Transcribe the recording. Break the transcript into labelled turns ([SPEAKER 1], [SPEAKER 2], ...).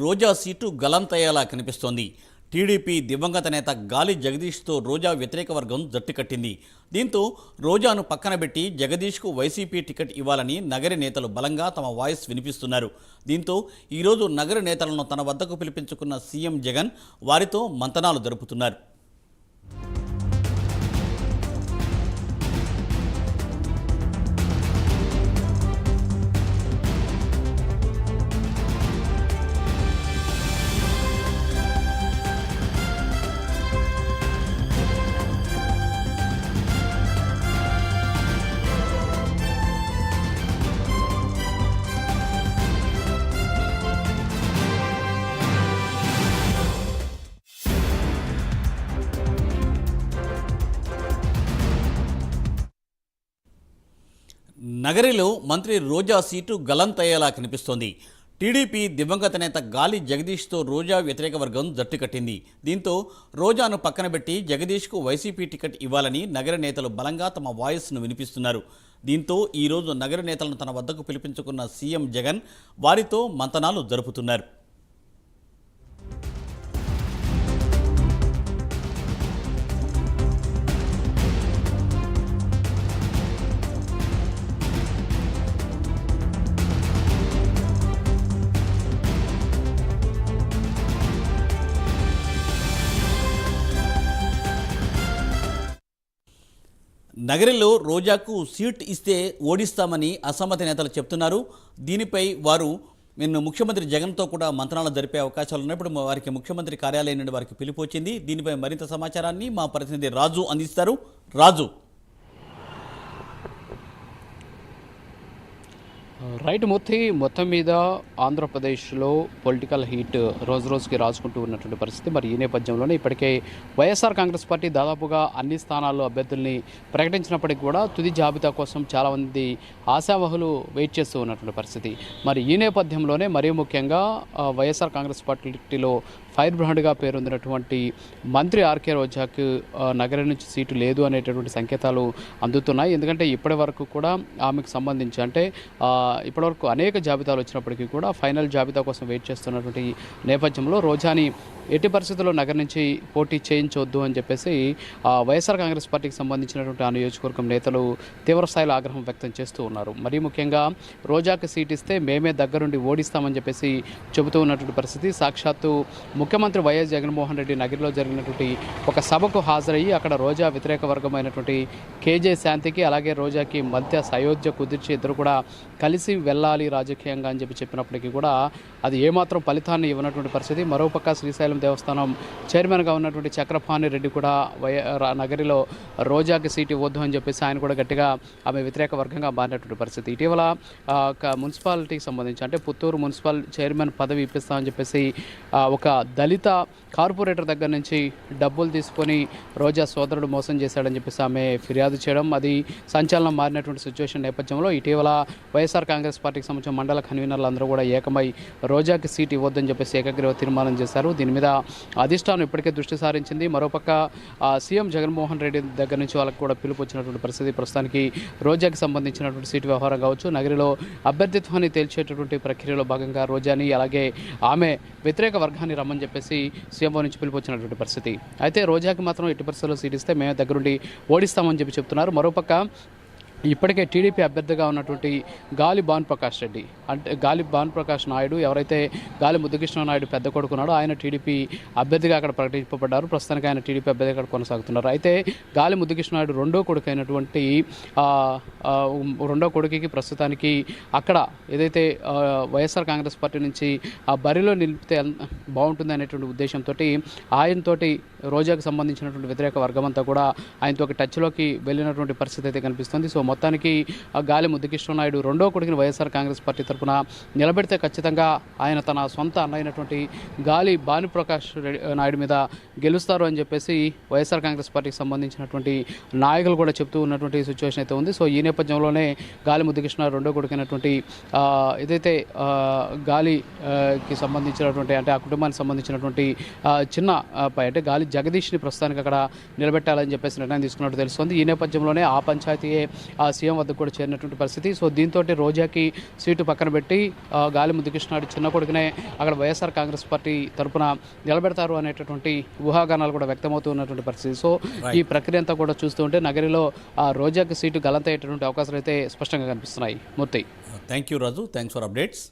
[SPEAKER 1] రోజా seat గలంతయ్యేలా కనిపిస్తోంది. TDP దివంగత నేత గాలి జగదీష్తో రోజా వ్యతిరేక వర్గం జట్టు కట్టింది. దీంతో రోజాను పక్కన పెట్టి జగదీష్కు వైసీపీ టికెట్ ఇవ్వాలని నగరి నేతలు బలంగా తమ వాయిస్ వినిపిస్తున్నారు. దీంతో ఈరోజు నగర నేతలను తన వద్దకు పిలిపించుకున్న సీఎం జగన్ వారితో మంతనాలు జరుపుతున్నారు. నగరిలో మంత్రి రోజా సీటు గలంతయ్యేలా కనిపిస్తోంది. టీడీపీ దివంగత నేత గాలి జగదీష్తో రోజా వ్యతిరేక వర్గం జట్టు కట్టింది. దీంతో రోజాను పక్కన పెట్టి జగదీష్కు వైసీపీ టికెట్ ఇవ్వాలని నగర నేతలు బలంగా తమ వాయిస్ను వినిపిస్తున్నారు. దీంతో ఈరోజు నగర నేతలను తన వద్దకు పిలిపించుకున్న సీఎం జగన్ వారితో మంతనాలు జరుపుతున్నారు. నగరిలో రోజాకు సీట్ ఇస్తే ఓడిస్తామని అసమ్మతి నేతలు చెప్తున్నారు. దీనిపై వారు నిన్న ముఖ్యమంత్రి జగన్తో కూడా మంత్రాలు జరిపే అవకాశాలు ఉన్నప్పుడు వారికి ముఖ్యమంత్రి కార్యాలయం నుండి వారికి పిలుపు వచ్చింది. దీనిపై మరింత సమాచారాన్ని మా ప్రతినిధి రాజు అందిస్తారు. రాజు.
[SPEAKER 2] రైట్ మూర్తి మొత్తం మీద ఆంధ్రప్రదేశ్లో పొలిటికల్ హీట్ రోజు రోజుకి రాసుకుంటూ ఉన్నటువంటి పరిస్థితి. మరి ఈ నేపథ్యంలోనే ఇప్పటికే వైఎస్ఆర్ కాంగ్రెస్ పార్టీ దాదాపుగా అన్ని స్థానాల్లో అభ్యర్థుల్ని ప్రకటించినప్పటికీ కూడా తుది జాబితా కోసం చాలామంది ఆశావహులు వెయిట్ చేస్తూ ఉన్నటువంటి పరిస్థితి. మరి ఈ నేపథ్యంలోనే మరీ ముఖ్యంగా వైఎస్ఆర్ కాంగ్రెస్ పార్టీలో ఫైర్ బ్రాండ్గా పేరొందినటువంటి మంత్రి ఆర్కే రోజాకు నగరం నుంచి సీటు లేదు అనేటటువంటి సంకేతాలు అందుతున్నాయి. ఎందుకంటే ఇప్పటి వరకు కూడా ఆమెకు సంబంధించి అంటే ఇప్పటివరకు అనేక జాబితాలు వచ్చినప్పటికీ కూడా ఫైనల్ జాబితా కోసం వెయిట్ చేస్తున్నటువంటి నేపథ్యంలో రోజాని ఎట్టి పరిస్థితుల్లో నగరం నుంచి పోటీ చేయించవద్దు అని చెప్పేసి ఆ, వైఎస్ఆర్ కాంగ్రెస్ పార్టీకి సంబంధించినటువంటి ఆ నియోజకవర్గం నేతలు తీవ్రస్థాయిలో ఆగ్రహం వ్యక్తం చేస్తూ ఉన్నారు. మరీ ముఖ్యంగా రోజాకి సీట్ ఇస్తే మేమే దగ్గరుండి ఓడిస్తామని చెప్పేసి చెబుతూ ఉన్నటువంటి పరిస్థితి. సాక్షాత్తు ముఖ్యమంత్రి వైఎస్ జగన్మోహన్ రెడ్డి నగరిలో జరిగినటువంటి ఒక సభకు హాజరయ్యి అక్కడ రోజా వ్యతిరేక వర్గమైనటువంటి కేజే శాంతికి అలాగే రోజాకి మధ్య సయోధ్య కుదిర్చి ఇద్దరు కూడా కలిసి వెళ్ళాలి రాజకీయంగా అని చెప్పి చెప్పినప్పటికీ కూడా అది ఏమాత్రం ఫలితాన్ని ఇవ్వనటువంటి పరిస్థితి. మరోపక్క శ్రీశైలం దేవస్థానం చైర్మన్గా ఉన్నటువంటి చక్రపాణి రెడ్డి కూడా వై నగరిలో రోజాకి సీటు ఇవ్వద్దు అని చెప్పేసి ఆయన కూడా గట్టిగా ఆమె వ్యతిరేక వర్గంగా మారినటువంటి పరిస్థితి. ఇటీవల ఒక మున్సిపాలిటీకి సంబంధించి అంటే పుత్తూరు మున్సిపల్ చైర్మన్ పదవి ఇప్పిస్తామని చెప్పేసి ఒక దళిత కార్పొరేటర్ దగ్గర నుంచి డబ్బులు తీసుకొని రోజా సోదరుడు మోసం చేశాడని చెప్పేసి ఆమె ఫిర్యాదు చేయడం అది సంచలనం మారినటువంటి సిచ్యువేషన్ నేపథ్యంలో ఇటీవల వైఎస్ఆర్ కాంగ్రెస్ పార్టీకి సంబంధించిన మండల కన్వీనర్లు అందరూ కూడా ఏకమై రోజాకి సీట్ ఇవ్వద్దని చెప్పేసి ఏకగ్రీవ తీర్మానం చేశారు. దీని మీద అధిష్టానం ఇప్పటికే దృష్టి సారించింది. మరోపక్క సీఎం జగన్మోహన్ రెడ్డి దగ్గర నుంచి వాళ్ళకి కూడా పిలుపు వచ్చినటువంటి పరిస్థితి ప్రస్తుతానికి రోజాకి సంబంధించినటువంటి సీటు వ్యవహారం కావచ్చు. నగరిలో అభ్యర్థిత్వాన్ని తేల్చేటటువంటి ప్రక్రియలో భాగంగా రోజాని అలాగే ఆమె వ్యతిరేక వర్గాన్ని రమ్మని చెప్పేసి సీఎంఓ నుంచి పిలుపు వచ్చినటువంటి పరిస్థితి. అయితే రోజాకి మాత్రం ఎట్టి పరిస్థితుల్లో సీట్ ఇస్తే మేమే దగ్గరుండి ఓడిస్తామని చెప్పి చెప్తున్నారు. మరోపక్క ఇప్పటికే టీడీపీ అభ్యర్థిగా ఉన్నటువంటి గాలి భాన్ ప్రకాష్ రెడ్డి. అంటే గాలి భాన్ ప్రకాష్ నాయుడు ఎవరైతే గాలి ముద్దుకృష్ణ నాయుడు పెద్ద కొడుకున్నాడో ఆయన టీడీపీ అభ్యర్థిగా అక్కడ ప్రకటింపబడ్డారు. ప్రస్తుతానికి ఆయన టీడీపీ అభ్యర్థిగా అక్కడ కొనసాగుతున్నారు. అయితే గాలి ముద్దుకృష్ణ నాయుడు రెండో కొడుకు అయినటువంటి రెండో కొడుకుకి ప్రస్తుతానికి అక్కడ ఏదైతే వైఎస్ఆర్ కాంగ్రెస్ పార్టీ నుంచి ఆ బరిలో నిలిపితే బాగుంటుంది అనేటువంటి ఉద్దేశంతో ఆయనతోటి రోజాకు సంబంధించినటువంటి వ్యతిరేక వర్గం అంతా కూడా ఆయనతో ఒక టచ్లోకి వెళ్ళినటువంటి పరిస్థితి అయితే కనిపిస్తుంది. సో మొత్తానికి గాలి ముద్దుకృష్ణ నాయుడు రెండో కొడుకుని వైఎస్ఆర్ కాంగ్రెస్ పార్టీ తరఫున నిలబెడితే ఖచ్చితంగా ఆయన తన సొంత అన్నైనటువంటి గాలి భానుప్రకాష్ రెడ్డి నాయుడు మీద గెలుస్తారు అని చెప్పేసి వైఎస్ఆర్ కాంగ్రెస్ పార్టీకి సంబంధించినటువంటి నాయకులు కూడా చెప్తూ ఉన్నటువంటి సిచ్యువేషన్ అయితే ఉంది. సో ఈ నేపథ్యంలోనే గాలి ముద్దుకృష్ణ రెండో కొడుకైనటువంటి ఏదైతే గాలికి సంబంధించినటువంటి అంటే ఆ కుటుంబానికి సంబంధించినటువంటి చిన్న పై అంటే గాలి జగదీష్ని ప్రస్తుతానికి అక్కడ నిలబెట్టాలని చెప్పేసి నిర్ణయం తీసుకున్నట్టు తెలుస్తుంది. ఈ నేపథ్యంలోనే ఆ పంచాయతీయే ఆ సీఎం వద్దకు కూడా చేరినటువంటి పరిస్థితి. సో దీంతో రోజాకి సీటు పక్కన పెట్టి ఆ, గాలి ముద్దుకృష్ణాడు చిన్న కొడుకునే అక్కడ వైఎస్ఆర్ కాంగ్రెస్ పార్టీ తరపున నిలబెడతారు అనేటటువంటి ఊహాగానాలు కూడా వ్యక్తమవుతూ ఉన్నటువంటి పరిస్థితి. సో ఈ ప్రక్రియ అంతా కూడా చూస్తూ ఉంటే నగరిలో ఆ రోజాకి సీటు గలంతయ్యేటటువంటి అవకాశాలు అయితే స్పష్టంగా కనిపిస్తున్నాయి. Murthy.
[SPEAKER 1] Thank you Raju thanks for updates